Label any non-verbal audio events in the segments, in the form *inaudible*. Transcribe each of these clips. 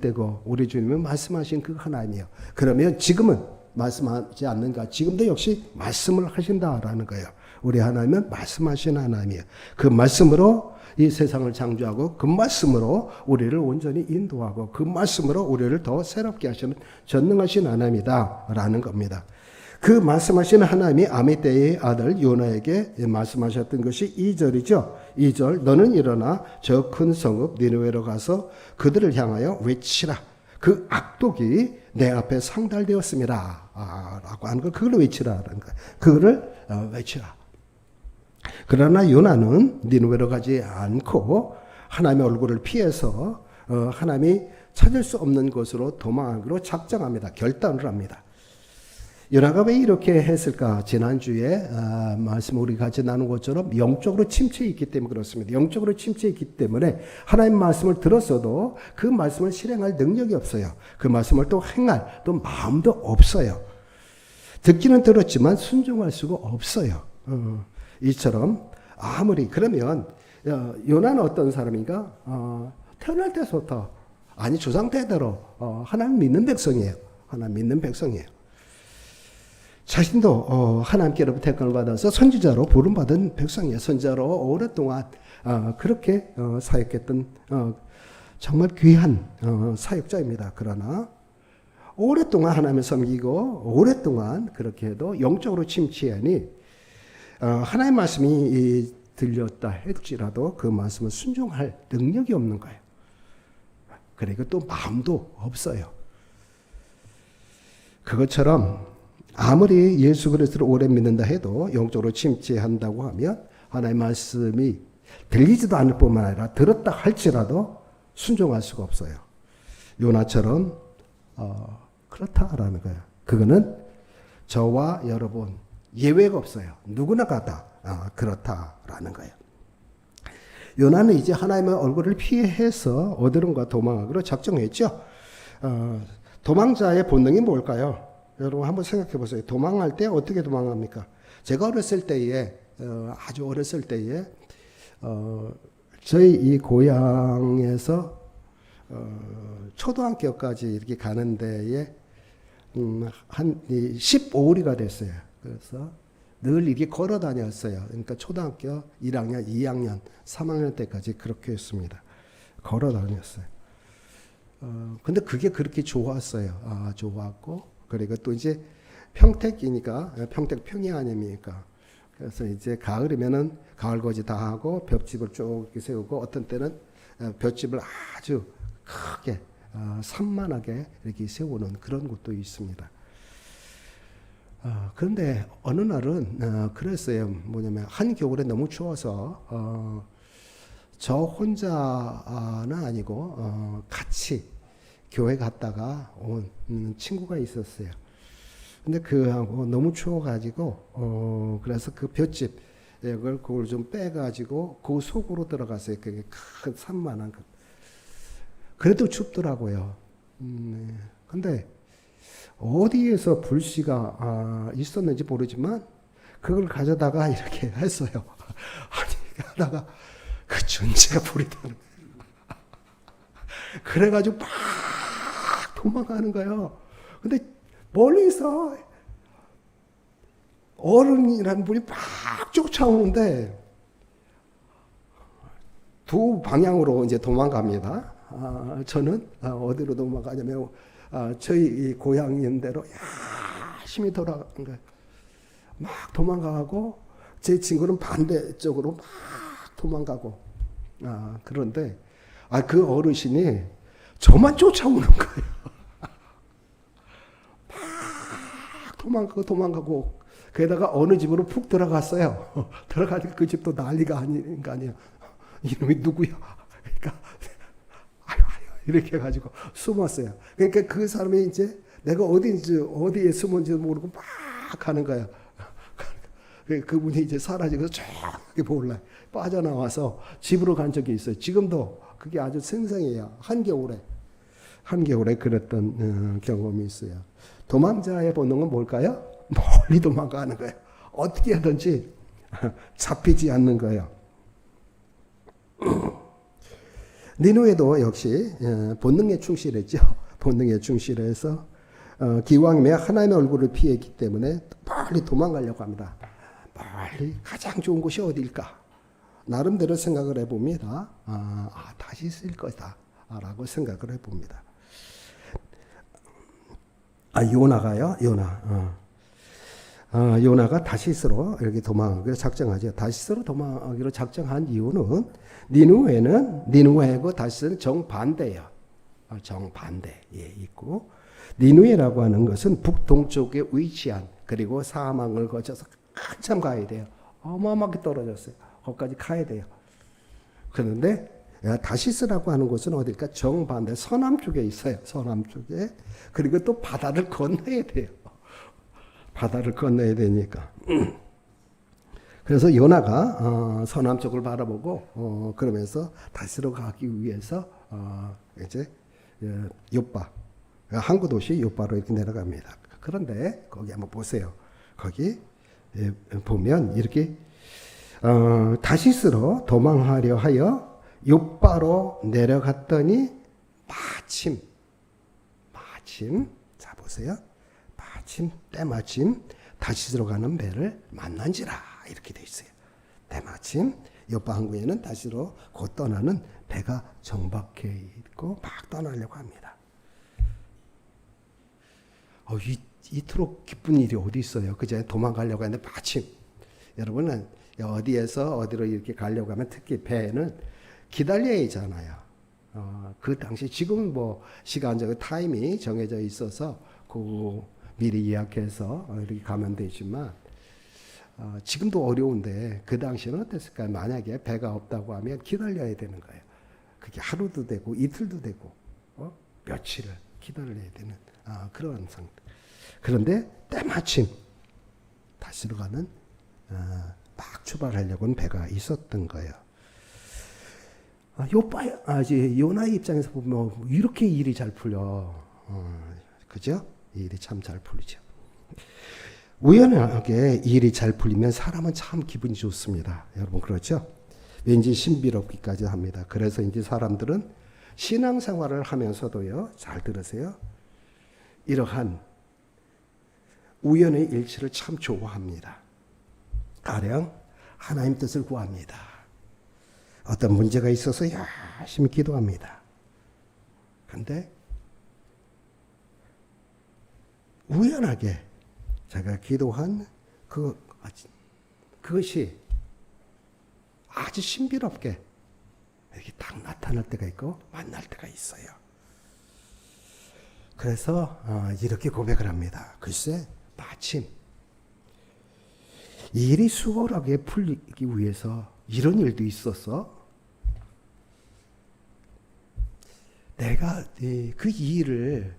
때고 우리 주님은 말씀하신 그 하나님이요. 그러면 지금은 말씀하지 않는가? 지금도 역시 말씀을 하신다라는 거예요. 우리 하나님은 말씀하신 하나님이에요. 그 말씀으로 이 세상을 창조하고 그 말씀으로 우리를 온전히 인도하고 그 말씀으로 우리를 더 새롭게 하시는 전능하신 하나님이다라는 겁니다. 그 말씀하시는 하나님이 아미떼의 아들 요나에게 말씀하셨던 것이 2절이죠. 2절 너는 일어나 저 큰 성읍 니느웨로 가서 그들을 향하여 외치라. 그 악독이 내 앞에 상달되었습니다. 아, 라고 하는 거 그걸 외치라라는 거. 그거를 어, 외치라. 그러나 요나는 니느웨로 가지 않고 하나님의 얼굴을 피해서 어, 하나님이 찾을 수 없는 곳으로 도망하기로 작정합니다. 결단을 합니다. 요나가 왜 이렇게 했을까? 지난주에 아, 말씀 우리 같이 나눈 것처럼 영적으로 침체해 있기 때문에 그렇습니다. 영적으로 침체해 있기 때문에 하나님 말씀을 들었어도 그 말씀을 실행할 능력이 없어요. 그 말씀을 또 행할 또 마음도 없어요. 듣기는 들었지만 순종할 수가 없어요. 어, 이처럼 아무리 그러면 어, 요나는 어떤 사람인가? 어, 태어날 때부터 아니 조상 때대로 어, 하나님 믿는 백성이에요. 하나님 믿는 백성이에요. 자신도 어, 하나님께로부터 택감을 받아서 선지자로 부름받은 백성이에요. 선지자로 오랫동안 어, 그렇게 어, 사역했던 어, 정말 귀한 어, 사역자입니다. 그러나 오랫동안 하나님을 섬기고 오랫동안 그렇게 해도 영적으로 침체하니 어, 하나님 말씀이 이, 들렸다 할지라도 그 말씀을 순종할 능력이 없는 거예요. 그리고 또 마음도 없어요. 그것처럼 아무리 예수 그리스도를 오래 믿는다 해도 영적으로 침체한다고 하면 하나님의 말씀이 들리지도 않을 뿐만 아니라 들었다 할지라도 순종할 수가 없어요. 요나처럼 어, 그렇다라는 거예요. 그거는 저와 여러분 예외가 없어요. 누구나 가다 아, 그렇다라는 거예요. 요나는 이제 하나님의 얼굴을 피해서 어디론가 도망하기로 작정했죠. 어, 도망자의 본능이 뭘까요? 여러분 한번 생각해 보세요. 도망할 때 어떻게 도망합니까? 제가 어렸을 때에 어, 아주 어렸을 때에 어, 저희 이 고향에서 어, 초등학교까지 이렇게 가는 데에 음, 한 15리가 됐어요. 그래서 늘 이렇게 걸어 다녔어요. 그러니까 초등학교 1학년, 2학년, 3학년 때까지 그렇게 했습니다. 걸어 다녔어요. 어, 근데 그게 그렇게 좋았어요. 아, 좋았고, 그리고 또 이제 평택이니까, 평택 평야 아닙니까? 그래서 이제 가을이면은 가을거지 다 하고 벽집을 쭉 세우고 어떤 때는 어, 벽집을 아주 크게, 어, 산만하게 이렇게 세우는 그런 곳도 있습니다. 어, 그런데 어느 날은 어, 그랬어요. 뭐냐면 한 겨울에 너무 추워서 어, 저 혼자는 아니고 어, 같이 교회 갔다가 온 음, 친구가 있었어요. 근데 그하고 너무 추워가지고 어, 그래서 그 볏집 그걸 그걸 좀 빼가지고 그 속으로 들어갔어요. 그게 큰 산만한 그. 그래도 춥더라고요. 음, 네. 근데 어디에서 불씨가 아, 있었는지 모르지만 그걸 가져다가 *laughs* 이렇게 했어요. *laughs* 아니 하다가 그 전체가 불이 타는 *laughs* 그래가지고 막 도망가는 거예요. 근데 멀리서 어른이라는 분이 막 쫓아오는데 두 방향으로 이제 도망갑니다. 아, 저는 아, 어디로 도망가냐면 아, 저희 고향인 대로 열심히 돌아간 거예요. 막 도망가고 제 친구는 반대쪽으로 막 도망가고 아, 그런데 아, 그 어르신이 저만 쫓아오는 거예요. 도망가고 도망가고 게다가 어느 집으로 푹 들어갔어요. *laughs* 들어가니까 그 집도 난리가 아닌 거 아니에요. *laughs* 이놈이 누구야? 그러니까 *laughs* 아유 아유 이렇게 해가지고 숨었어요. 그러니까 그 사람이 이제 내가 어디인지 어디에 숨은지 모르고 막 가는 거야. 그분이 이제 사라지고 저기 몰라 빠져나와서 집으로 간 적이 있어요. 지금도 그게 아주 생생해요. 한겨울에 한겨울에 그랬던 어, 경험이 있어요. 도망자의 본능은 뭘까요? *laughs* 멀리 도망가는 거예요. 어떻게 하든지 *laughs* 잡히지 않는 거예요. *clears throat* 니누에도 역시 예, 본능에 충실했죠. *laughs* 본능에 충실해서 어, 기왕이면 하나님의 얼굴을 피했기 때문에 빨리 도망가려고 합니다. 빨리 가장 좋은 곳이 어디일까? 나름대로 생각을 해봅니다. 아, 아 다시 쓸 것이다. 라고 생각을 해봅니다. 아, 요나가요? 요나. 어. 아, 요나가 다시스로 이렇게 도망하기로 작정하죠. 다시스로 도망하기로 작정한 이유는 니누에는 니누에고 다시스는 정반대예요. 아, 정반대 예, 있고 니누에라고 하는 것은 북동쪽에 위치한 그리고 사망을 거쳐서 한참 가야 돼요. 어마어마하게 떨어졌어요. 거기까지 가야 돼요. 그런데 다시스라고 하는 곳은 어딜까? 정반대 서남 쪽에 있어요. 서남 쪽에. 그리고 또 바다를 건너야 돼요. 바다를 건너야 되니까. *clears throat* 그래서 요나가 어, 서남 쪽을 바라보고 어, 그러면서 다시로 가기 위해서 어, 이제 예, 요빠 항구 도시 요빠로 이렇게 내려갑니다. 그런데 거기 한번 보세요. 거기 예, 보면 이렇게 어, 다시스로 도망하려 하여 요바로 내려갔더니 마침 마침 자 보세요. 마침 때마침 다시스로 가는 배를 만난지라 이렇게 돼 있어요. 때마침 요바 항구에는 다시로 곧 떠나는 배가 정박해 있고 막 떠나려고 합니다. 어, 이, 이토록 기쁜 일이 어디 있어요? 그제 도망가려고 했는데 마침 여러분은 어디에서 어디로 이렇게 가려고 하면 특히 배는 기다려야 하잖아요. 어, 그 당시 지금 뭐 시간적 타임이 정해져 있어서 그 미리 예약해서 이렇게 가면 되지만 어, 지금도 어려운데 그 당시는 어땠을까요? 만약에 배가 없다고 하면 기다려야 되는 거예요. 그게 하루도 되고 이틀도 되고 어? 며칠을 기다려야 되는 아, 그런 상태. 그런데 때마침 다시로 가는 어, 막 출발하려고는 배가 있었던 거예요. 아, 요빠, 아, 이제 요나의 입장에서 보면 뭐 이렇게 일이 잘 풀려. 어, 그죠? 일이 참 잘 풀리죠. 우연하게 일이 잘 풀리면 사람은 참 기분이 좋습니다. 여러분, 그렇죠? 왠지 신비롭기까지 합니다. 그래서 이제 사람들은 신앙생활을 하면서도요, 잘 들으세요. 이러한 우연의 일치를 참 좋아합니다. 가령 하나님 뜻을 구합니다. 어떤 문제가 있어서 열심히 기도합니다. 그런데 우연하게 제가 기도한 그 그것이 아주 신비롭게 이렇게 딱 나타날 때가 있고 만날 때가 있어요. 그래서 어, 이렇게 고백을 합니다. 글쎄 마침 일이 수월하게 풀리기 위해서 이런 일도 있었어. 내가 그 일을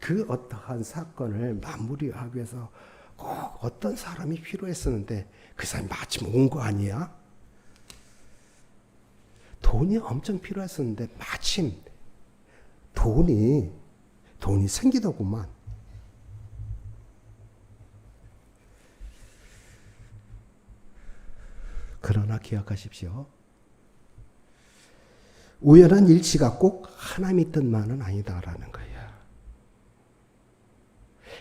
그 어떠한 사건을 마무리하기 위해서 꼭 어떤 사람이 필요했었는데 그 사람이 마침 온 거 아니야? 돈이 엄청 필요했었는데 마침 돈이 돈이 생기더구만. 그러나 기억하십시오. 우연한 일치가 꼭 하나님의 뜻만은 아니다라는 거예요.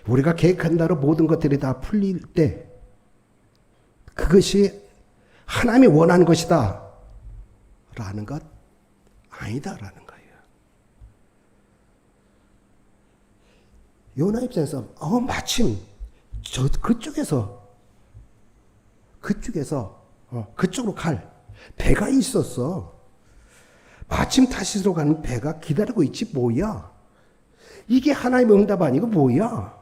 우리가 계획한 대로 모든 것들이 다 풀릴 때 그것이 하나님이 원하는 것이다. 라는 것 아니다라는 거예요. 요나 입장에서 어 마침 저 그쪽에서 그쪽에서 어, 그쪽으로 갈 배가 있었어. 마침 다시로 가는 배가 기다리고 있지 뭐야? 이게 하나님의 응답 아니고 뭐야?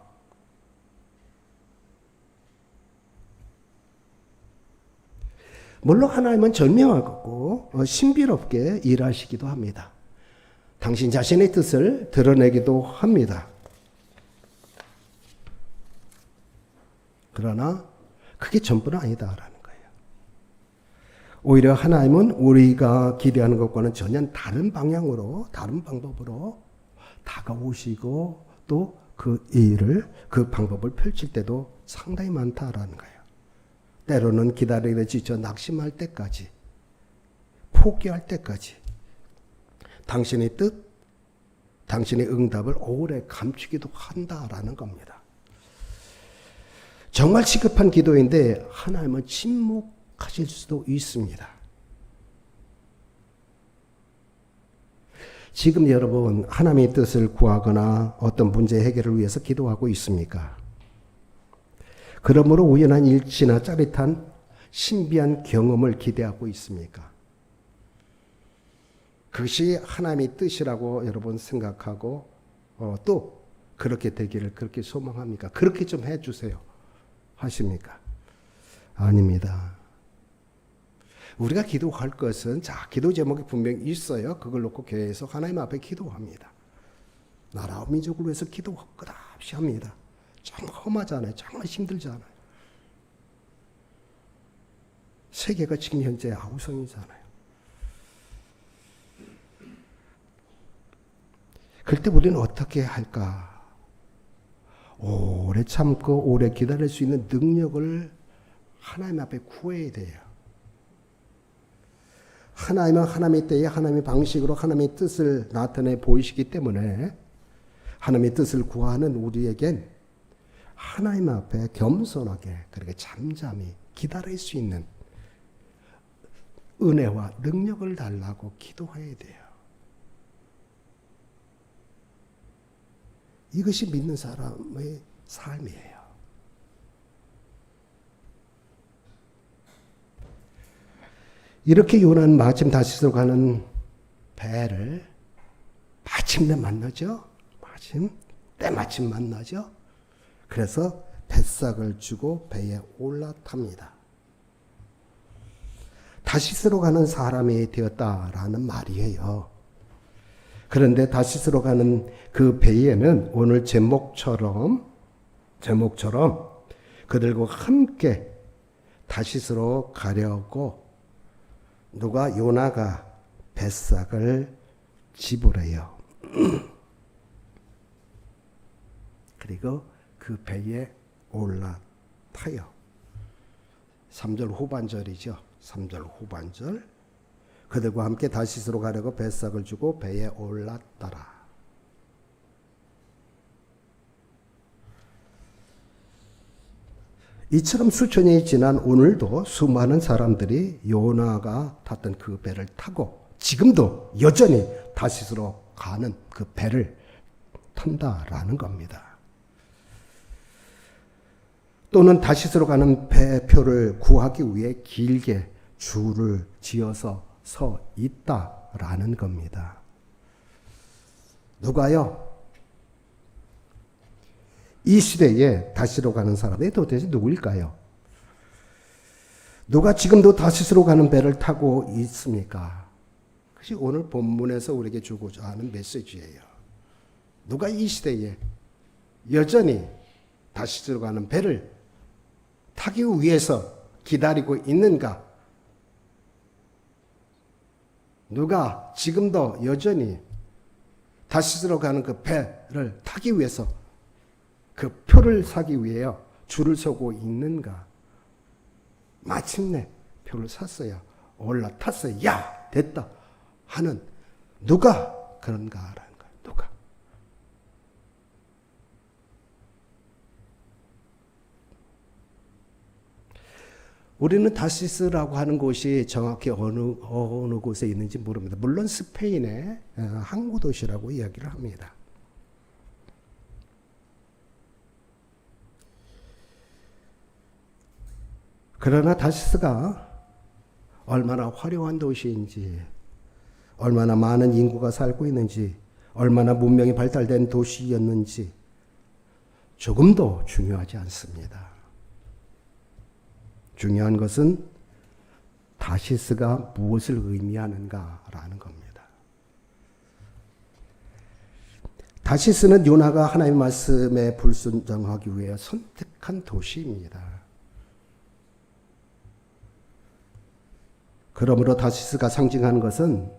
물론 하나님은 절명하고 어, 신비롭게 일하시기도 합니다. 당신 자신의 뜻을 드러내기도 합니다. 그러나 그게 전부는 거예요. 오히려 하나님은 우리가 기대하는 것과는 전혀 다른 방향으로, 다른 방법으로 다가오시고 또 그 일을, 그 방법을 펼칠 때도 상당히 많다라는 거예요. 때로는 기다리는 지쳐 낙심할 때까지, 포기할 때까지, 당신의 뜻, 당신의 응답을 오래 감추기도 한다라는 겁니다. 정말 시급한 기도인데 하나님은 침묵 하실 수도 있습니다. 지금 여러분 하나님의 뜻을 구하거나 어떤 문제 해결을 위해서 기도하고 있습니까? 그러므로 우연한 일치나 짜릿한 신비한 경험을 기대하고 있습니까? 그것이 하나님의 뜻이라고 여러분 생각하고 어, 또 그렇게 되기를 그렇게 소망합니까? 그렇게 좀 해주세요. 하십니까? 아닙니다. 우리가 기도할 것은 자 기도 제목이 분명히 있어요. 그걸 놓고 교회에서 하나님 앞에 기도합니다. 나라와 민족을 위해서 기도 끝없이 합니다. 정말 험하잖아요. 정말 힘들잖아요. 세계가 지금 현재 아우성이잖아요. 그럴 때 우리는 어떻게 할까? 오래 참고 오래 기다릴 수 있는 능력을 하나님 앞에 구해야 돼요. 하나님은 하나님의 때에 하나님의 방식으로 하나님의 뜻을 나타내 보이시기 때문에 하나님의 뜻을 구하는 우리에겐 하나님 앞에 겸손하게 그렇게 잠잠히 기다릴 수 있는 은혜와 능력을 달라고 기도해야 돼요. 이것이 믿는 사람의 삶이에요. 이렇게 요나는 마침 다시서 가는 배를 마침내 만나죠. 마침 때마침 만나죠. 그래서 뱃삭을 주고 배에 올라탑니다. 다시스로 가는 사람이 되었다라는 말이에요. 그런데 다시스로 가는 그 배에는 오늘 제목처럼 제목처럼 그들과 함께 다시스로 가려고 누가 요나가 뱃삭을 지불해요. *clears throat* 그리고 그 배에 올라타요. 3절 후반절이죠. 3절 후반절. 그들과 함께 다시스로 가려고 뱃삭을 주고 배에 올랐더라. 이처럼 수천년이 지난 오늘도 수많은 사람들이 요나가 탔던 그 배를 타고 지금도 여전히 다시스로 가는 그 배를 탄다라는 겁니다. 또는 다시스로 가는 배표를 구하기 위해 길게 줄을 지어서 서 있다라는 겁니다. 누가요? 이 시대에 다시로 가는 사람이 도대체 누구일까요? 누가 지금도 다시스로 가는 배를 타고 있습니까? 그것이 오늘 본문에서 우리에게 주고자 하는 메시지예요. 누가 이 시대에 여전히 다시스로 가는 배를 타기 위해서 기다리고 있는가? 누가 지금도 여전히 다시스로 가는 그 배를 타기 위해서 그 표를 사기 위해요. 줄을 서고 있는가? 마침내 표를 샀어요. 올라탔어요. 야! 됐다. 하는 누가 그런가라는 거예요. 누가? 우리는 다시스라고 하는 곳이 정확히 어느 어느 곳에 있는지 모릅니다. 물론 스페인의 어, 항구 도시라고 이야기를 합니다. 그러나 다시스가 얼마나 화려한 도시인지, 얼마나 많은 인구가 살고 있는지, 얼마나 문명이 발달된 도시였는지 조금도 중요하지 않습니다. 중요한 것은 다시스가 무엇을 의미하는가라는 겁니다. 다시스는 요나가 하나님의 말씀에 불순종하기 위해 선택한 도시입니다. 그러므로 다시스가 상징하는 것은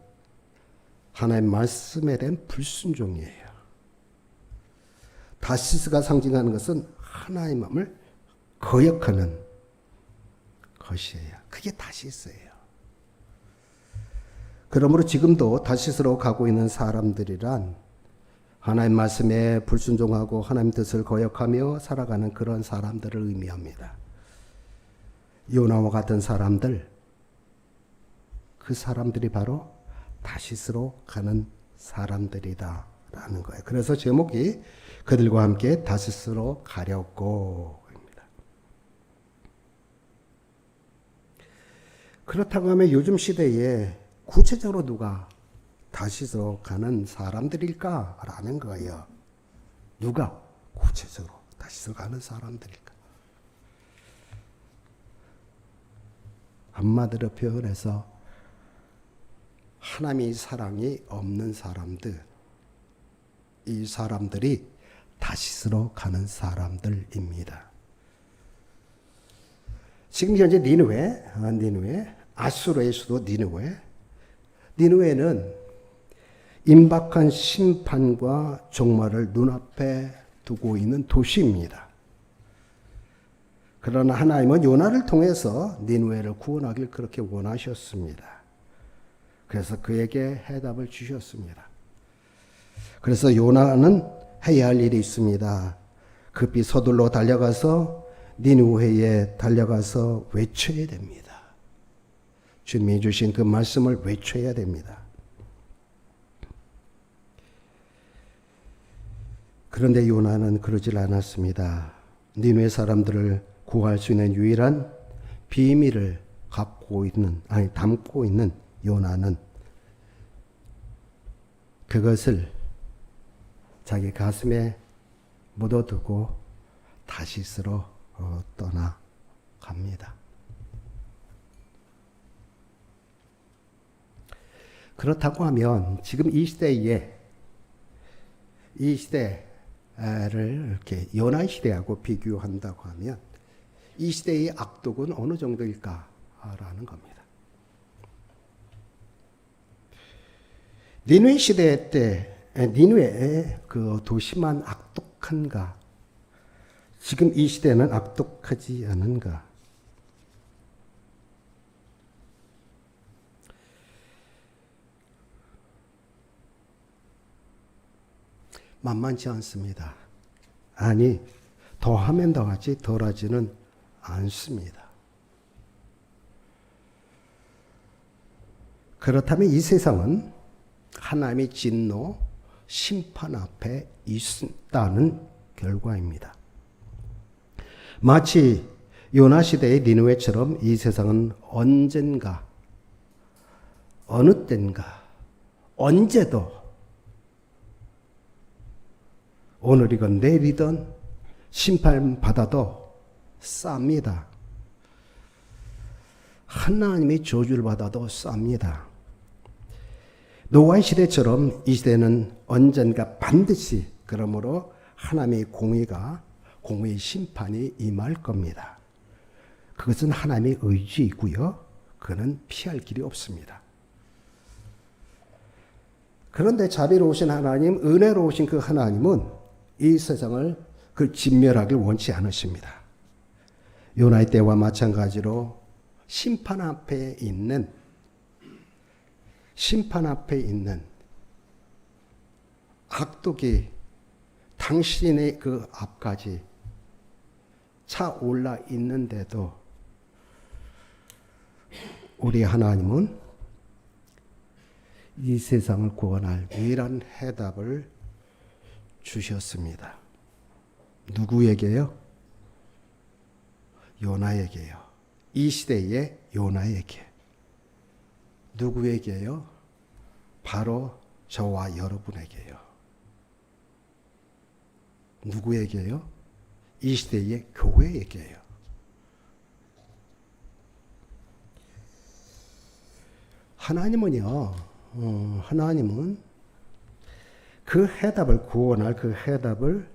하나님의 말씀에 대한 불순종이에요. 다시스가 상징하는 것은 하나님의 마음을 거역하는 것이에요. 그게 다시스예요. 그러므로 지금도 다시스로 가고 있는 사람들이란 하나님 말씀에 불순종하고 하나님 뜻을 거역하며 살아가는 그런 사람들을 의미합니다. 요나와 같은 사람들, 그 사람들이 바로 다시스로 가는 사람들이다. 라는 거예요. 그래서 제목이 그들과 함께 다시스로 가려고 입니다. 그렇다고 하면 요즘 시대에 구체적으로 누가 다시서 가는 사람들일까라는 거예요. 누가 구체적으로 다시서 가는 사람들일까? 한마디로 표현해서 하나님의 사랑이 없는 사람들, 이 사람들이 다시스로 가는 사람들입니다. 지금 현재 니누웨, 아, 니누웨, 아수르의 수도 니누웨, 니누웨는 임박한 심판과 종말을 눈앞에 두고 있는 도시입니다. 그러나 하나님은 요나를 통해서 니누웨를 구원하길 그렇게 원하셨습니다. 그래서 그에게 해답을 주셨습니다. 그래서 요나는 해야 할 일이 있습니다. 급히 서둘러 달려가서 니누웨에 달려가서 외쳐야 됩니다. 주님이 주신 그 말씀을 외쳐야 됩니다. 그런데 요나는 그러질 않았습니다. 니누의 사람들을 구할 수 있는 유일한 비밀을 갖고 있는 아니 담고 있는 요나는 그것을 자기 가슴에 묻어두고 다시스로 어, 떠나갑니다. 그렇다고 하면 지금 이 시대에 이 시대를 이렇게 연한 시대하고 비교한다고 하면 이 시대의 악독은 어느 정도일까라는 겁니다. 니누의 시대 때 니누의 그 도시만 악독한가? 지금 이 시대는 악독하지 않은가? 만만치 않습니다. 아니, 더하면 더하지 덜하지는 않습니다. 그렇다면 이 세상은 하나님의 진노, 심판 앞에 있다는 결과입니다. 마치 요나 시대의 니누웨처럼 이 세상은 언젠가, 어느 땐가, 언제도 오늘이건 내일이든 심판받아도 쌉니다. 하나님의 저주를 받아도 쌉니다. 노아의 시대처럼 이 시대는 언젠가 반드시 그러므로 하나님의 공의가 공의의 심판이 임할 겁니다. 그것은 하나님의 의지이고요. 그는 피할 길이 없습니다. 그런데 자비로우신 하나님, 은혜로우신 그 하나님은 이 세상을 그 진멸하길 원치 않으십니다. 요나의 때와 마찬가지로 심판 앞에 있는 심판 앞에 있는 악독이 당신의 그 앞까지 차 올라 있는데도 우리 하나님은 이 세상을 구원할 유일한 해답을 주셨습니다. 누구에게요? 요나에게요. 이 시대의 요나에게. 누구에게요? 바로 저와 여러분에게요. 누구에게요? 이 시대의 교회에게요. 하나님은요, 어, 하나님은 그 해답을 구원할 그 해답을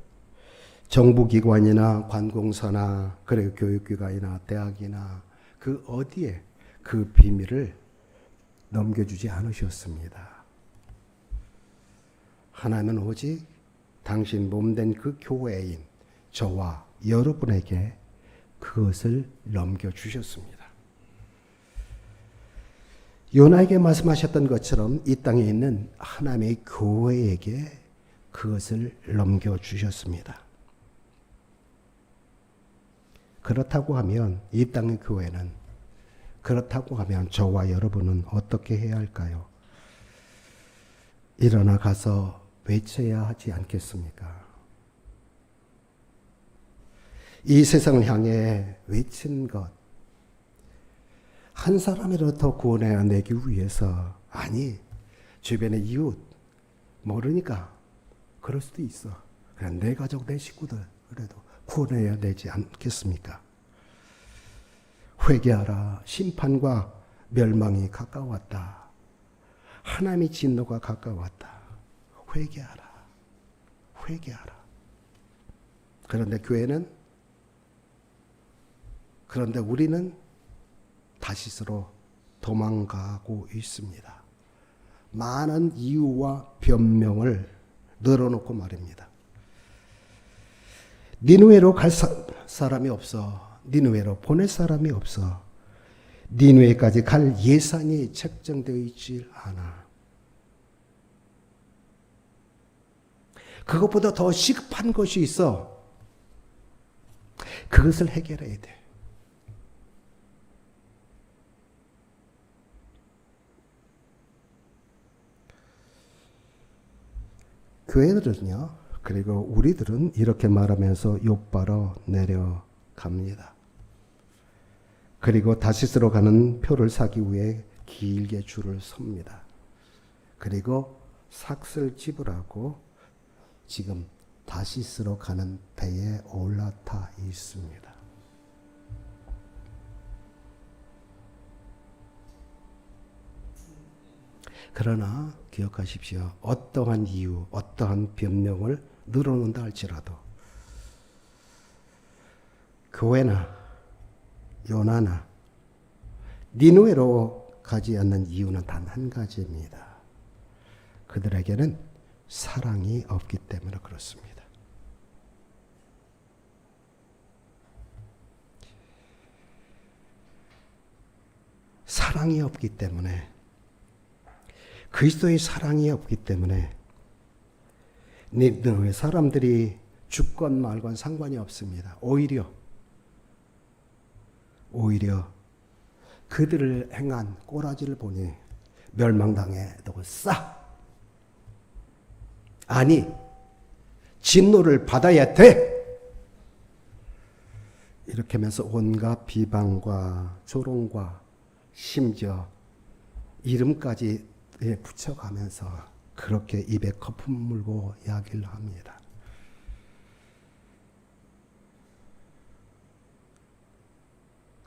정부기관이나 관공서나 그래 교육기관이나 대학이나 그 어디에 그 비밀을 넘겨주지 않으셨습니다. 하나님은 오직 당신 몸된 그 교회인 저와 여러분에게 그것을 넘겨주셨습니다. 요나에게 말씀하셨던 것처럼 이 땅에 있는 하나님의 교회에게 그것을 넘겨주셨습니다. 그렇다고 하면 이 땅의 교회는 그렇다고 하면 저와 여러분은 어떻게 해야 할까요? 일어나 가서 외쳐야 하지 않겠습니까? 이 세상을 향해 외친 것, 한 사람이라도 구원해 내기 위해서, 아니, 주변의 이웃, 모르니까, 그럴 수도 있어. 그냥 내 가족, 내 식구들, 그래도 구원해야 되지 않겠습니까? 회개하라. 심판과 멸망이 가까웠다. 하나님의 진노가 가까웠다. 회개하라. 회개하라. 그런데 교회는 그런데 우리는 다시스로 도망가고 있습니다. 많은 이유와 변명을 늘어놓고 말입니다. 니누에로 갈 사, 사람이 없어. 니누에로 보낼 사람이 없어. 니누에까지 갈 예산이 책정되어 있질 않아. 그것보다 더 시급한 것이 있어. 그것을 해결해야 돼. 교회들은요, 그리고 우리들은 이렇게 말하면서 욕바로 내려갑니다. 그리고 다시스로 가는 표를 사기 위해 길게 줄을 섭니다. 그리고 삭슬 지불하고 지금 다시스로 가는 배에 올라타 있습니다. 그러나 기억하십시오. 어떠한 이유, 어떠한 변명을 늘어놓는다 할지라도 교회나 요나나 니누에로 가지 않는 이유는 단 한 가지입니다. 그들에게는 사랑이 없기 때문에 그렇습니다. 사랑이 없기 때문에 그리스도의 사랑이 없기 때문에 니느웨 사람들이 주권 말과는 상관이 없습니다. 오히려 오히려 그들을 행한 꼬라지를 보니 멸망당해 두고 싸. 아니 진노를 받아야 돼. 이렇게 하면서 온갖 비방과 조롱과 심지어 이름까지 붙여가면서 그렇게 입에 거품 물고 이야기를 합니다.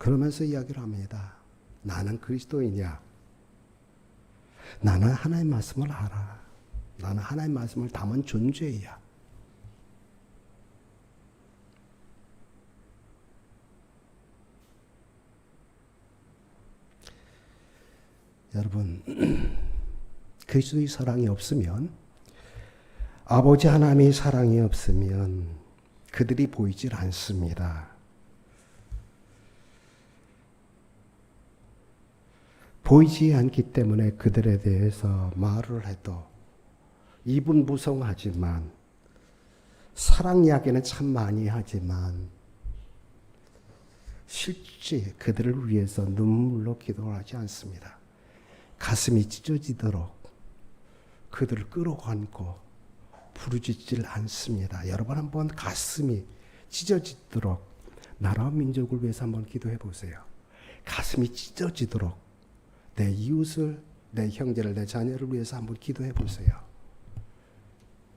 그러면서 이야기를 합니다. 나는 그리스도이냐? 나는 하나님 말씀을 알아. 나는 하나님 말씀을 담은 존재야. 여러분, *clears throat* 그리스도의 사랑이 없으면 아버지 하나님의 사랑이 없으면 그들이 보이질 않습니다. 보이지 않기 때문에 그들에 대해서 말을 해도 입은 무성하지만 사랑 이야기는 참 많이 하지만 실제 그들을 위해서 눈물로 기도하지 않습니다. 가슴이 찢어지도록 그들을 끌어안고 부르짖질 않습니다. 여러분 한번 가슴이 찢어지도록 나라와 민족을 위해서 한번 기도해 보세요. 가슴이 찢어지도록 내 이웃을, 내 형제를, 내 자녀를 위해서 한번 기도해 보세요.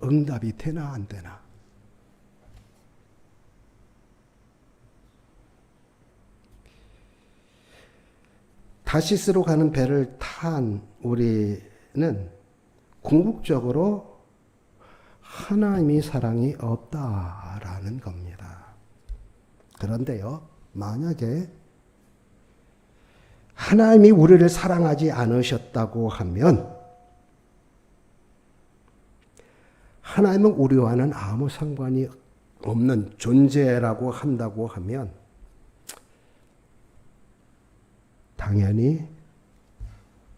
응답이 되나 안 되나? 다시스로 가는 배를 탄 우리는 궁극적으로 하나님의 사랑이 없다라는 겁니다. 그런데요, 만약에 하나님이 우리를 사랑하지 않으셨다고 하면 하나님은 우리와는 아무 상관이 없는 존재라고 한다고 하면 당연히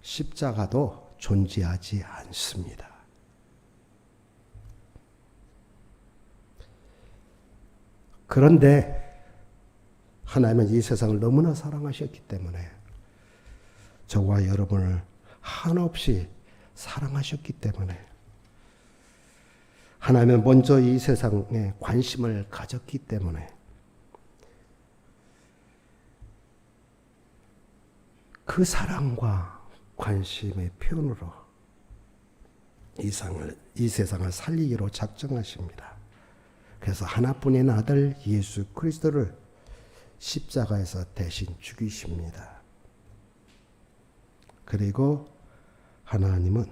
십자가도 존재하지 않습니다. 그런데 하나님은 이 세상을 너무나 사랑하셨기 때문에 저와 여러분을 한없이 사랑하셨기 때문에 하나님은 먼저 이 세상에 관심을 가졌기 때문에 그 사랑과 관심의 표현으로 이, 상을, 이 세상을 살리기로 작정하십니다. 그래서 하나뿐인 아들 예수 그리스도를 십자가에서 대신 죽이십니다. 그리고 하나님은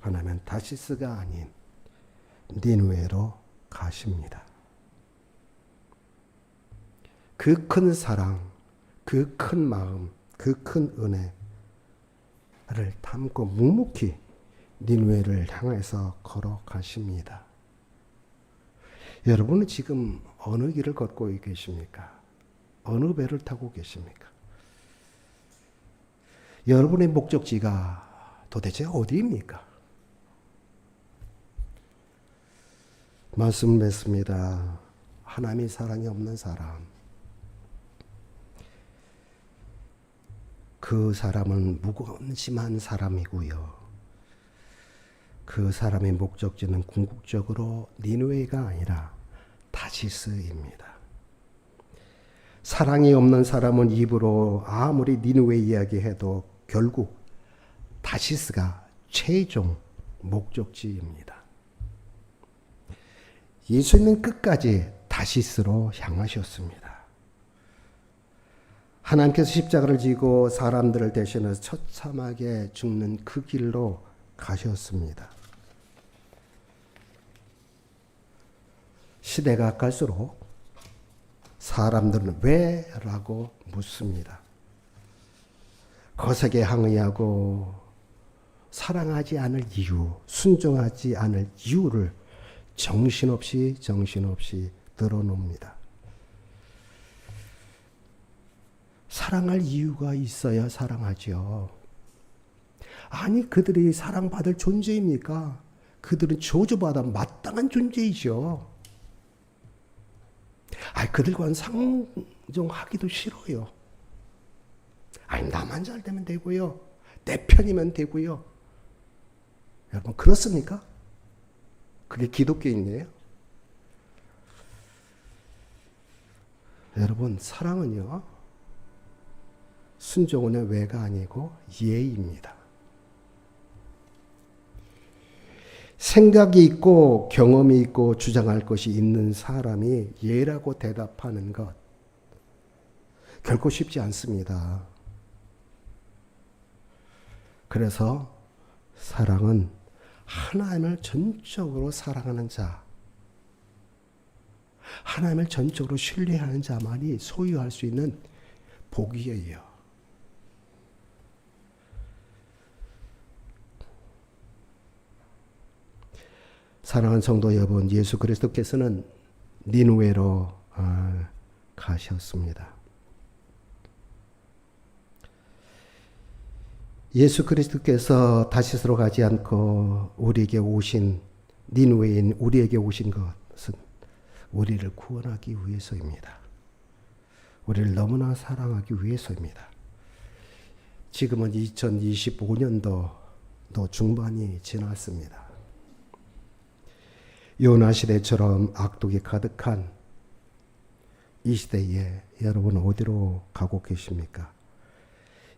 하나님은 다시스가 아닌 니누에로 가십니다. 그 큰 사랑, 그 큰 마음, 그 큰 은혜를 담고 묵묵히 니누에를 향해서 걸어가십니다. 여러분은 지금 어느 길을 걷고 계십니까? 어느 배를 타고 계십니까? 여러분의 목적지가 도대체 어디입니까? 말씀 맺습니다. 하나님의 사랑이 없는 사람. 그 사람은 무관심한 사람이고요. 그 사람의 목적지는 궁극적으로 니누웨가 아니라 다시스입니다. 사랑이 없는 사람은 입으로 아무리 니누웨 이야기해도 결국 다시스가 최종 목적지입니다. 예수님은 끝까지 다시스로 향하셨습니다. 하나님께서 십자가를 지고 사람들을 대신해서 처참하게 죽는 그 길로 가셨습니다. 시대가 갈수록 사람들은 왜? 라고 묻습니다. 거세게 항의하고 사랑하지 않을 이유, 순종하지 않을 이유를 정신없이 정신없이 늘어놉니다. 사랑할 이유가 있어야 사랑하죠. 아니 그들이 사랑받을 존재입니까? 그들은 저주받아 마땅한 존재이죠. 아니 그들과는 상종하기도 싫어요. 아니 나만 잘 되면 되고요. 내 편이면 되고요. 여러분 그렇습니까? 그게 기독교인이에요? 여러분 사랑은요 순종은 왜가 아니고 예입니다. 생각이 있고 경험이 있고 주장할 것이 있는 사람이 예라고 대답하는 것 결코 쉽지 않습니다. 그래서 사랑은 하나님을 전적으로 사랑하는 자, 하나님을 전적으로 신뢰하는 자만이 소유할 수 있는 복이에요. 사랑하는 성도 여러분, 예수 그리스도께서는 니누웨로 아, 가셨습니다. 예수 그리스도께서 다시스로 가지 않고 우리에게 오신 니누웨인 우리에게 오신 것은 우리를 구원하기 위해서입니다. 우리를 너무나 사랑하기 위해서입니다. 지금은 2025년도 중반이 지났습니다. 요나 시대처럼 악독이 가득한 이 시대에 여러분 어디로 가고 계십니까?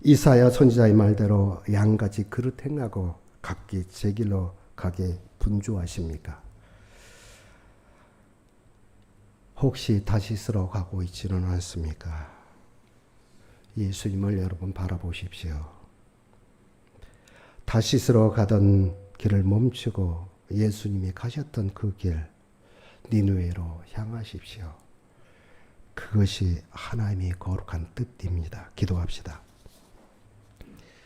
이사야 선지자의 말대로 양같이 그릇 행하고 각기 제 길로 가게 분주하십니까? 혹시 다시스러 가고 있지는 않습니까? 예수님을 여러분 바라보십시오. 다시스러 가던 길을 멈추고 예수님이 가셨던 그 길, 니누에로 향하십시오. 그것이 하나님의 거룩한 뜻입니다. 기도합시다.